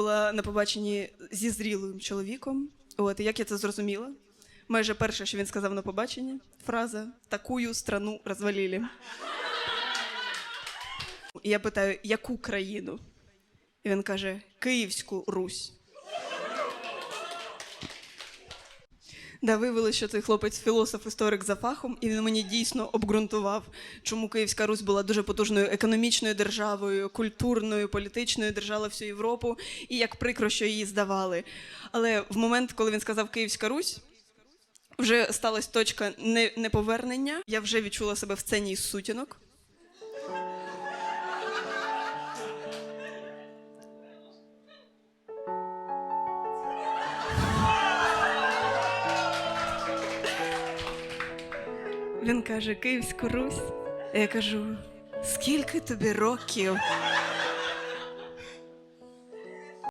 була на побаченні зі зрілим чоловіком. От і як я це зрозуміла? Майже перше, що він сказав на побаченні, фраза Такую страну розвалили. І я питаю, яку країну? І він каже: Київську Русь. Да, виявилося, що цей хлопець філософ-історик за фахом, і він мені дійсно обґрунтував, чому Київська Русь була дуже потужною економічною державою, культурною, політичною, держала всю Європу, і як прикро, що її здавали. Але в момент, коли він сказав Київська Русь, вже сталася точка не- неповернення. Я вже відчула себе в сцені із сутінок. Він каже: Київську Русь. Я кажу: скільки тобі років?